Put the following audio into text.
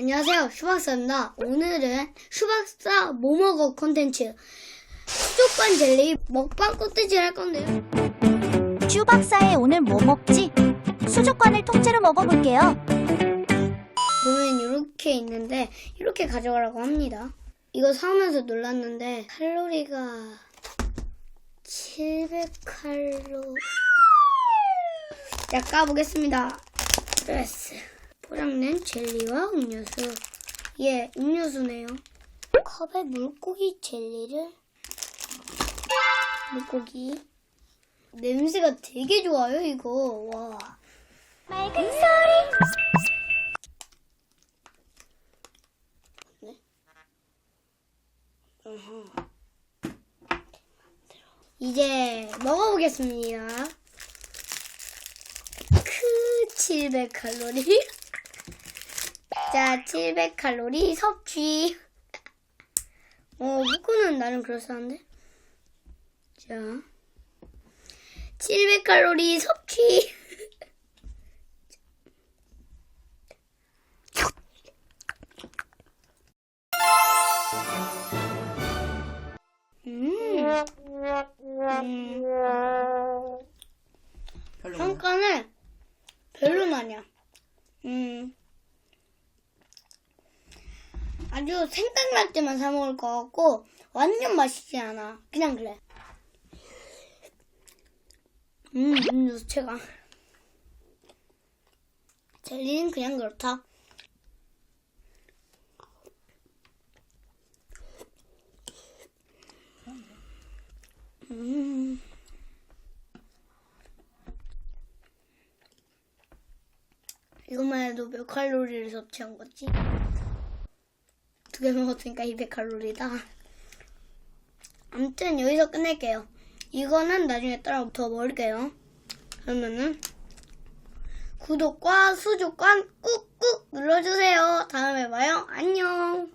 안녕하세요. 슈박사입니다. 오늘은 슈박사 뭐먹어 콘텐츠 수족관 젤리 먹방 콘텐츠 할 건데요. 슈 박사의 오늘 뭐 먹지? 수족관을 통째로 먹어볼게요. 보면 이렇게 있는데 이렇게 가져가라고 합니다. 이거 사오면서 놀랐는데 칼로리가 700칼로 자 까보겠습니다. 드레스 포장된 젤리와 음료수 예 음료수네요. 컵에 물고기 젤리를 물고기 냄새가 되게 좋아요 이거 와 맑은 소리. 이제 먹어보겠습니다. 크 700 칼로리. 자, 700칼로리 섭취. 어, 무코는 나름 그럴싸한데? 자, 700칼로리 섭취. 음. 음. 평가는 별로는 아니야. 음. 아주 생각날 때만 사 먹을 것 같고 완전 맛있지 않아. 그냥 그래. 음, 음료수 최강. 젤리는 그냥 그렇다. 음. 이것만 해도 몇 칼로리를 섭취한 거지? 두 개 먹었으니까 200칼로리다. 아무튼 여기서 끝낼게요. 이거는 나중에 따라 더 먹을게요. 그러면은 구독과 수족관 꾹꾹 눌러주세요. 다음에 봐요. 안녕.